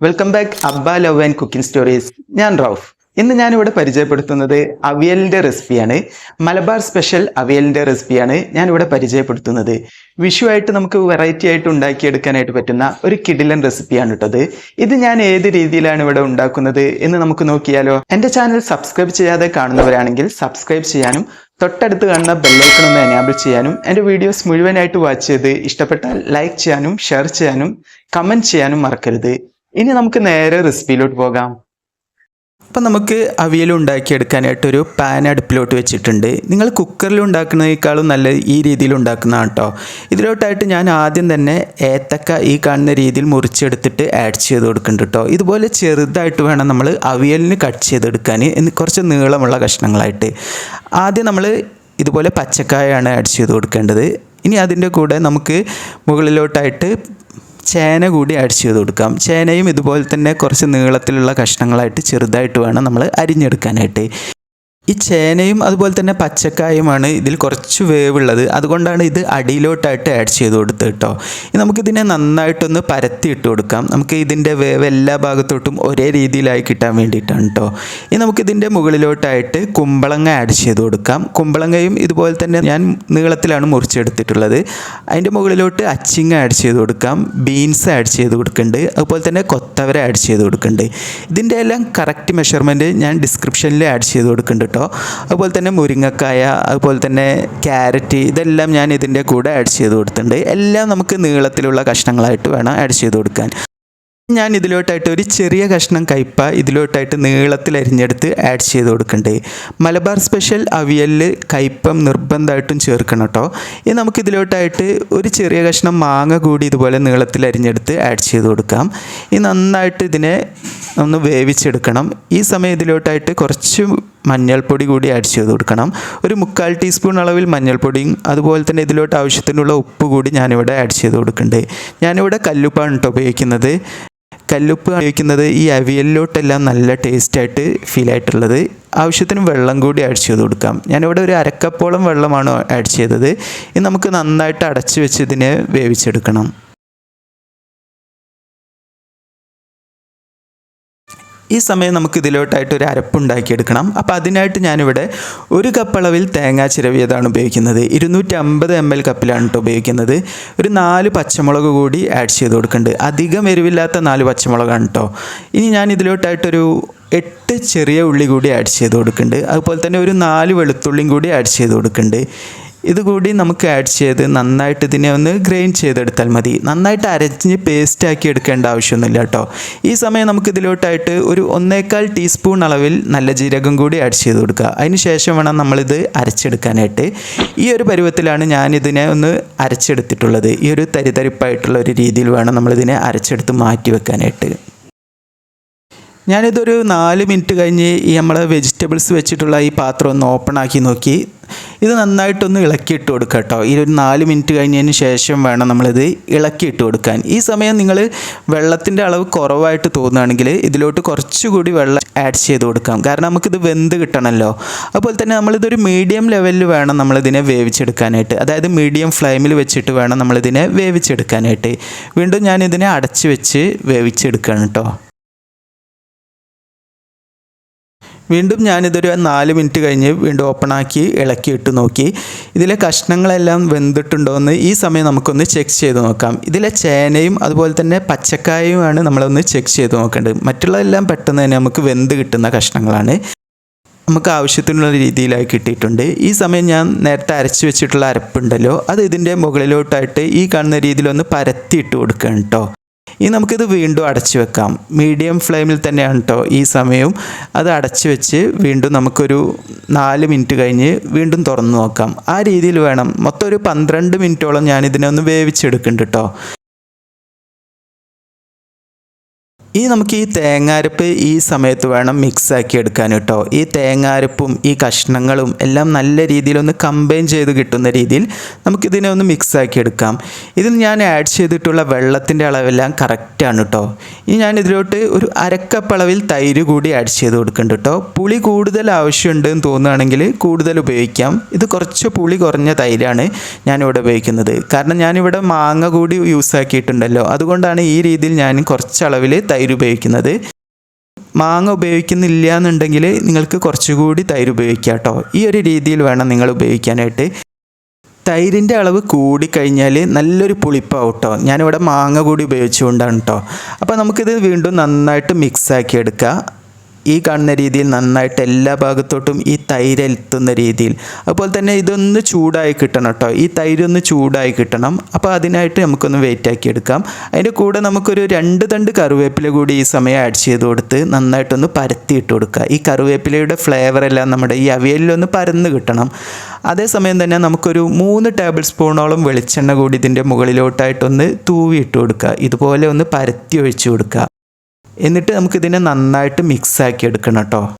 welcome back Abba love and cooking stories ഞാൻ റൌഫ് ഇന്ന് ഞാനിവിടെ പരിചയപ്പെടുത്തുന്നത് അവിയലിന്റെ റെസിപ്പിയാണ്. മലബാർ സ്പെഷ്യൽ അവിയലിന്റെ റെസിപ്പിയാണ് ഞാനിവിടെ പരിചയപ്പെടുത്തുന്നത്. വിഷു ആയിട്ട് നമുക്ക് വെറൈറ്റി ആയിട്ട് ഉണ്ടാക്കിയെടുക്കാനായിട്ട് പറ്റുന്ന ഒരു കിടിലൻ റെസിപ്പിയാണ് കേട്ടത് ഇത് ഞാൻ ഏത് രീതിയിലാണ് ഇവിടെ ഉണ്ടാക്കുന്നത് എന്ന് നമുക്ക് നോക്കിയാലോ. എന്റെ ചാനൽ സബ്സ്ക്രൈബ് ചെയ്യാതെ കാണുന്നവരാണെങ്കിൽ സബ്സ്ക്രൈബ് ചെയ്യാനും തൊട്ടടുത്ത് കാണുന്ന ബെല്ലൈക്കൺ ഒന്ന് എനാബിൾ ചെയ്യാനും എന്റെ വീഡിയോസ് മുഴുവനായിട്ട് വാച്ച് ചെയ്ത് ഇഷ്ടപ്പെട്ടാൽ ലൈക്ക് ചെയ്യാനും ഷെയർ ചെയ്യാനും കമന്റ് ചെയ്യാനും മറക്കരുത്. ഇനി നമുക്ക് നേരെ റെസിപ്പിയിലോട്ട് പോകാം. അപ്പം നമുക്ക് അവിയൽ ഉണ്ടാക്കിയെടുക്കാനായിട്ട് ഒരു പാൻ അടുപ്പിലോട്ട് വെച്ചിട്ടുണ്ട്. നിങ്ങൾ കുക്കറിൽ ഉണ്ടാക്കുന്നതിനേക്കാളും നല്ല ഈ രീതിയിൽ ഉണ്ടാക്കുന്നതാണ് കേട്ടോ ഇതിലോട്ടായിട്ട് ഞാൻ ആദ്യം തന്നെ ഏത്തക്ക ഈ കാണുന്ന രീതിയിൽ മുറിച്ചെടുത്തിട്ട് ആഡ് ചെയ്ത് കൊടുക്കുന്നുണ്ട് കേട്ടോ ഇതുപോലെ ചെറുതായിട്ട് വേണം നമ്മൾ അവിയലിന് കട്ട് ചെയ്തെടുക്കാൻ. കുറച്ച് നീളമുള്ള കഷ്ണങ്ങളായിട്ട്. ആദ്യം നമ്മൾ ഇതുപോലെ പച്ചക്കായാണ് ആഡ് ചെയ്ത് കൊടുക്കേണ്ടത്. ഇനി അതിന്റെ കൂടെ നമുക്ക് മുകളിലോട്ടായിട്ട് ചേന കൂടി ആഡ് ചെയ്ത് കൊടുക്കാം. ചേനയും ഇതുപോലെ തന്നെ കുറച്ച് നീളത്തിലുള്ള കഷ്ണങ്ങളായിട്ട് ചെറുതായിട്ട് വേണം നമ്മൾ അരിഞ്ഞെടുക്കാനായിട്ട്. ഈ ചേനയും അതുപോലെ തന്നെ പച്ചക്കായുമാണ് ഇതിൽ കുറച്ച് വേവുള്ളത്. അതുകൊണ്ടാണ് ഇത് അടിയിലോട്ടായിട്ട് ആഡ് ചെയ്ത് കൊടുത്തത് കേട്ടോ നമുക്കിതിനെ നന്നായിട്ടൊന്ന് പരത്തി ഇട്ട് കൊടുക്കാം. നമുക്ക് ഇതിന്റെ വേവ് എല്ലാ ഭാഗത്തോട്ടും ഒരേ രീതിയിലായി കിട്ടാൻ വേണ്ടിയിട്ടാണ് കേട്ടോ ഇനി നമുക്കിതിന്റെ മുകളിലോട്ടായിട്ട് കുമ്പളങ്ങ ആഡ് ചെയ്ത് കൊടുക്കാം. കുമ്പളങ്ങയും ഇതുപോലെ തന്നെ ഞാൻ നീളത്തിലാണ് മുറിച്ചെടുത്തിട്ടുള്ളത്. അതിന്റെ മുകളിലോട്ട് അച്ചിങ്ങ ആഡ് ചെയ്ത് കൊടുക്കാം. ബീൻസ് ആഡ് ചെയ്ത് കൊടുക്കുന്നുണ്ട്. അതുപോലെ തന്നെ കൊത്തവര ആഡ് ചെയ്ത് കൊടുക്കുന്നുണ്ട്. ഇതിന്റെ എല്ലാം കറക്റ്റ് മെഷർമെന്റ് ഞാൻ ഡിസ്ക്രിപ്ഷനിൽ ആഡ് ചെയ്ത് കൊടുക്കുന്നുണ്ട് കേട്ടോ. അതുപോലെ തന്നെ മുരിങ്ങക്കായ അതുപോലെ തന്നെ ക്യാരറ്റ് ഇതെല്ലാം ഞാൻ ഇതിന്റെ കൂടെ ആഡ് ചെയ്ത് കൊടുത്തിട്ടുണ്ട്. എല്ലാം നമുക്ക് നീളത്തിലുള്ള കഷ്ണങ്ങളായിട്ട് വേണം ആഡ് ചെയ്ത് കൊടുക്കാൻ. ഞാൻ ഇതിലോട്ടായിട്ട് ഒരു ചെറിയ കഷ്ണം കയ്പ ഇതിലോട്ടായിട്ട് നീളത്തിൽ അരിഞ്ഞെടുത്ത് ആഡ് ചെയ്ത് കൊടുക്കണ്ടേ. മലബാർ സ്പെഷ്യൽ അവിയലിൽ കയ്പം നിർബന്ധമായിട്ടും ചേർക്കണം കേട്ടോ. ഇനി നമുക്ക് ഇതിലോട്ടായിട്ട് ഒരു ചെറിയ കഷ്ണം മാങ്ങ കൂടി ഇതുപോലെ നീളത്തിൽ അരിഞ്ഞെടുത്ത് ആഡ് ചെയ്ത് കൊടുക്കാം. ഇനി നന്നായിട്ട് ഇതിനെ ഒന്ന് വേവിച്ചെടുക്കണം. ഈ സമയം ഇതിലോട്ടായിട്ട് കുറച്ച് മഞ്ഞൾപ്പൊടി കൂടി ആഡ് ചെയ്ത് കൊടുക്കണം. ഒരു മുക്കാൽ ടീസ്പൂൺ അളവിൽ മഞ്ഞൾപ്പൊടിയും അതുപോലെ തന്നെ ഇതിലോട്ട് ആവശ്യത്തിനുള്ള ഉപ്പ് കൂടി ഞാനിവിടെ ആഡ് ചെയ്ത് കൊടുക്കുന്നുണ്ട് ഞാനിവിടെ കല്ലുപ്പാണ് കേട്ടോ ഉപയോഗിക്കുന്നത്. കല്ലുപ്പ് ഉപയോഗിക്കുന്നത് ഈ അവിയലിലോട്ടെല്ലാം നല്ല ടേസ്റ്റായിട്ട് ഫീൽ ആയിട്ടുള്ളത്. ആവശ്യത്തിന് വെള്ളം കൂടി ആഡ് ചെയ്ത് കൊടുക്കാം. ഞാനിവിടെ ഒരു അരക്കപ്പോളം വെള്ളമാണ് ആഡ് ചെയ്തത്. ഇത് നമുക്ക് നന്നായിട്ട് അടച്ചു വെച്ച് ഇതിനെ വേവിച്ചെടുക്കണം. ഈ സമയം നമുക്ക് ഇതിലോട്ടായിട്ട് ഒരു അരപ്പുണ്ടാക്കിയെടുക്കണം. അപ്പോൾ അതിനായിട്ട് ഞാനിവിടെ ഒരു കപ്പളവിൽ തേങ്ങാ ചിരവിയതാണ് ഉപയോഗിക്കുന്നത്. ഇരുന്നൂറ്റി അമ്പത് എം എൽ കപ്പിലാണ് കേട്ടോ ഉപയോഗിക്കുന്നത്. ഒരു നാല് പച്ചമുളക് കൂടി ആഡ് ചെയ്ത് കൊടുക്കുന്നുണ്ട് അധികം എരിവില്ലാത്ത നാല് പച്ചമുളകാണ് കേട്ടോ ഇനി ഞാൻ ഇതിലോട്ടായിട്ടൊരു എട്ട് ചെറിയ ഉള്ളി കൂടി ആഡ് ചെയ്ത് കൊടുക്കുന്നുണ്ട് അതുപോലെ തന്നെ ഒരു നാല് വെളുത്തുള്ളിയും കൂടി ആഡ് ചെയ്ത് കൊടുക്കുന്നുണ്ട് ഇതുകൂടി നമുക്ക് ആഡ് ചെയ്ത് നന്നായിട്ട് ഇതിനെ ഒന്ന് ഗ്രൈൻഡ് ചെയ്തെടുത്താൽ മതി. നന്നായിട്ട് അരഞ്ഞ് പേസ്റ്റ് ആക്കി എടുക്കേണ്ട ആവശ്യമൊന്നുമില്ല കേട്ടോ. ഈ സമയം നമുക്ക് ഇതിലോട്ടായിട്ട് ഒരു ഒന്നേക്കാൽ ടീസ്പൂൺ അളവിൽ നല്ല ജീരകം കൂടി ആഡ് ചെയ്ത് കൊടുക്കുക. അതിന് ശേഷം വേണം നമ്മളിത് അരച്ചെടുക്കാനായിട്ട്. ഈ ഒരു പരുവത്തിലാണ് ഞാനിതിനെ ഒന്ന് അരച്ചെടുത്തിട്ടുള്ളത്. ഈ ഒരു തരിതരിപ്പായിട്ടുള്ള ഒരു രീതിയിൽ വേണം നമ്മളിതിനെ അരച്ചെടുത്ത് മാറ്റി വെക്കാനായിട്ട്. ഞാനിതൊരു നാല് മിനിറ്റ് കഴിഞ്ഞ് ഈ നമ്മളെ വെജിറ്റബിൾസ് വെച്ചിട്ടുള്ള ഈ പാത്രം ഒന്ന് ഓപ്പൺ ആക്കി നോക്കി. ഇത് നന്നായിട്ടൊന്ന് ഇളക്കിയിട്ട് കൊടുക്കുക കേട്ടോ. ഈ ഒരു നാല് മിനിറ്റ് കഴിഞ്ഞതിന് ശേഷം വേണം നമ്മളിത് ഇളക്കിയിട്ട് കൊടുക്കാൻ. ഈ സമയം നിങ്ങൾ വെള്ളത്തിന്റെ അളവ് കുറവായിട്ട് തോന്നുകയാണെങ്കിൽ ഇതിലോട്ട് കുറച്ചുകൂടി വെള്ളം ആഡ് ചെയ്ത് കൊടുക്കാം. കാരണം നമുക്കിത് വെന്ത് കിട്ടണമല്ലോ. അതുപോലെ തന്നെ നമ്മളിതൊരു മീഡിയം ലെവലിൽ വേണം നമ്മളിതിനെ വേവിച്ചെടുക്കാനായിട്ട്. അതായത് മീഡിയം ഫ്ലെയിമിൽ വെച്ചിട്ട് വേണം നമ്മളിതിനെ വേവിച്ചെടുക്കാനായിട്ട്. വീണ്ടും ഞാനിതിനെ അടച്ച് വെച്ച് വേവിച്ചെടുക്കുകയാണ് കേട്ടോ. വീണ്ടും ഞാനിതൊരു നാല് മിനിറ്റ് കഴിഞ്ഞ് വീണ്ടും ഓപ്പണാക്കി ഇളക്കി ഇട്ട് നോക്കി. ഇതിലെ കഷ്ണങ്ങളെല്ലാം വെന്തിട്ടുണ്ടോ എന്ന് ഈ സമയം നമുക്കൊന്ന് ചെക്ക് ചെയ്ത് നോക്കാം. ഇതിലെ ചേനയും അതുപോലെ തന്നെ പച്ചക്കായുമാണ് നമ്മളൊന്ന് ചെക്ക് ചെയ്ത് നോക്കേണ്ടത്. മറ്റുള്ളതെല്ലാം പെട്ടെന്ന് തന്നെ നമുക്ക് വെന്ത് കിട്ടുന്ന കഷ്ണങ്ങളാണ്. നമുക്ക് ആവശ്യത്തിനുള്ള രീതിയിലായി കിട്ടിയിട്ടുണ്ട്. ഈ സമയം ഞാൻ നേരത്തെ അരച്ച് വെച്ചിട്ടുള്ള അരപ്പുണ്ടല്ലോ. അത് ഇതിന്റെ മുകളിലോട്ടായിട്ട് ഈ കാണുന്ന രീതിയിലൊന്ന് പരത്തിയിട്ട് കൊടുക്കണം കേട്ടോ ഇനി നമുക്കിത് വീണ്ടും അടച്ചു വെക്കാം. മീഡിയം ഫ്ലെയിമിൽ തന്നെയാണ് കേട്ടോ ഈ സമയവും അത് അടച്ചു വെച്ച് വീണ്ടും നമുക്കൊരു നാല് മിനിറ്റ് കഴിഞ്ഞ് വീണ്ടും തുറന്നു നോക്കാം. ആ രീതിയിൽ വേണം. മൊത്തം ഒരു പന്ത്രണ്ട് മിനിറ്റോളം ഞാൻ ഇതിനെ ഒന്ന് വേവിച്ചെടുക്കുന്നുണ്ട് കേട്ടോ ഇനി നമുക്ക് ഈ തേങ്ങാരപ്പ് ഈ സമയത്ത് വേണം മിക്സ് ആക്കി എടുക്കാൻ കേട്ടോ. ഈ തേങ്ങാരപ്പും ഈ കഷ്ണങ്ങളും എല്ലാം നല്ല രീതിയിൽ ഒന്ന് കമ്പൈൻ ചെയ്ത് കിട്ടുന്ന രീതിയിൽ നമുക്കിതിനെ ഒന്ന് മിക്സ് ആക്കി എടുക്കാം. ഇതിൽ ഞാൻ ആഡ് ചെയ്തിട്ടുള്ള വെള്ളത്തിന്റെ അളവെല്ലാം കറക്റ്റാണ് കേട്ടോ. ഇനി ഞാൻ ഇതിലോട്ട് ഒരു അരക്കപ്പ് അളവിൽ തൈര് കൂടി ആഡ് ചെയ്ത് കൊടുക്കുന്നുണ്ട് കേട്ടോ. പുളി കൂടുതൽ ആവശ്യമുണ്ട് എന്ന് തോന്നുകയാണെങ്കിൽ കൂടുതൽ ഉപയോഗിക്കാം. ഇത് കുറച്ച് പുളി കുറഞ്ഞ തൈരാണ് ഞാനിവിടെ ഉപയോഗിക്കുന്നത്. കാരണം ഞാനിവിടെ മാങ്ങ കൂടി യൂസ് ആക്കിയിട്ടുണ്ടല്ലോ. അതുകൊണ്ടാണ് ഈ രീതിയിൽ ഞാൻ കുറച്ച് അളവിൽ തൈര് ഉപയോഗിക്കുന്നത്. മാങ്ങ ഉപയോഗിക്കുന്നില്ല എന്നുണ്ടെങ്കിൽ നിങ്ങൾക്ക് കുറച്ചുകൂടി തൈര് ഉപയോഗിക്കാം കേട്ടോ. ഈ ഒരു രീതിയിൽ വേണം നിങ്ങൾ ഉപയോഗിക്കാനായിട്ട്. തൈരിന്റെ അളവ് കൂടിക്കഴിഞ്ഞാൽ നല്ലൊരു പുളിപ്പാവും കേട്ടോ. ഞാനിവിടെ മാങ്ങ കൂടി ഉപയോഗിച്ചുകൊണ്ടാണ് കേട്ടോ. അപ്പോൾ നമുക്കിത് വീണ്ടും നന്നായിട്ട് മിക്സ് ആക്കി എടുക്കുക ഈ കാണുന്ന രീതിയിൽ നന്നായിട്ട് എല്ലാ ഭാഗത്തോട്ടും ഈ തൈര് എത്തുന്ന രീതിയിൽ. അതുപോലെ തന്നെ ഇതൊന്ന് ചൂടായി കിട്ടണം കേട്ടോ. ഈ ഒന്ന് ചൂടായി കിട്ടണം. അപ്പോൾ അതിനായിട്ട് നമുക്കൊന്ന് വെയിറ്റ് ആക്കി എടുക്കാം. അതിന്റെ കൂടെ നമുക്കൊരു രണ്ട് തണ്ട് കറിവേപ്പില കൂടി ഈ സമയം ആഡ് ചെയ്ത് കൊടുത്ത് നന്നായിട്ടൊന്ന് പരത്തിയിട്ട് കൊടുക്കുക. ഈ കറിവേപ്പിലയുടെ ഫ്ലേവർ എല്ലാം നമ്മുടെ ഈ അവിയലിലൊന്ന് പരന്ന് കിട്ടണം. അതേസമയം തന്നെ നമുക്കൊരു മൂന്ന് ടേബിൾ സ്പൂണോളം വെളിച്ചെണ്ണ കൂടി ഇതിന്റെ മുകളിലോട്ടായിട്ടൊന്ന് തൂവിയിട്ട് കൊടുക്കുക. ഇതുപോലെ ഒന്ന് പരത്തി ഒഴിച്ചു കൊടുക്കുക. എന്നിട്ട് നമുക്കിതിനെ നന്നായിട്ട് മിക്സാക്കി എടുക്കണം കേട്ടോ.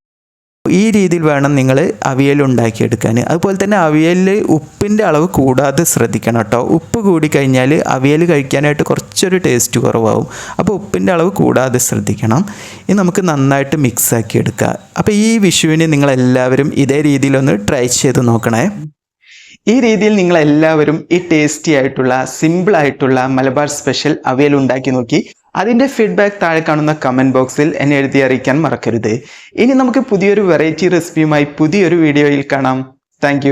ഈ രീതിയിൽ വേണം നിങ്ങൾ അവിയൽ ഉണ്ടാക്കിയെടുക്കാൻ. അതുപോലെ തന്നെ അവിയലിൽ ഉപ്പിന്റെ അളവ് കൂടാതെ ശ്രദ്ധിക്കണം കേട്ടോ. ഉപ്പ് കൂടിക്കഴിഞ്ഞാൽ അവിയൽ കഴിക്കാനായിട്ട് കുറച്ചൊരു ടേസ്റ്റ് കുറവാകും അപ്പോൾ ഉപ്പിന്റെ അളവ് കൂടാതെ ശ്രദ്ധിക്കണം. ഇത് നമുക്ക് നന്നായിട്ട് മിക്സാക്കി എടുക്കുക. അപ്പോൾ ഈ വിഷുവിന് നിങ്ങളെല്ലാവരും ഇതേ രീതിയിലൊന്ന് ട്രൈ ചെയ്ത് നോക്കണേ. ഈ രീതിയിൽ നിങ്ങൾ എല്ലാവരും ഈ ടേസ്റ്റി ആയിട്ടുള്ള സിമ്പിൾ ആയിട്ടുള്ള മലബാർ സ്പെഷ്യൽ അവിയൽ ഉണ്ടാക്കി നോക്കി. അതിന്റെ ഫീഡ്ബാക്ക് താഴെ കാണുന്ന കമന്റ് ബോക്സിൽ എന്നെ എഴുതി അറിയിക്കാൻ മറക്കരുത്. ഇനി നമുക്ക് പുതിയൊരു വെറൈറ്റി റെസിപ്പിയുമായി പുതിയൊരു വീഡിയോയിൽ കാണാം. താങ്ക്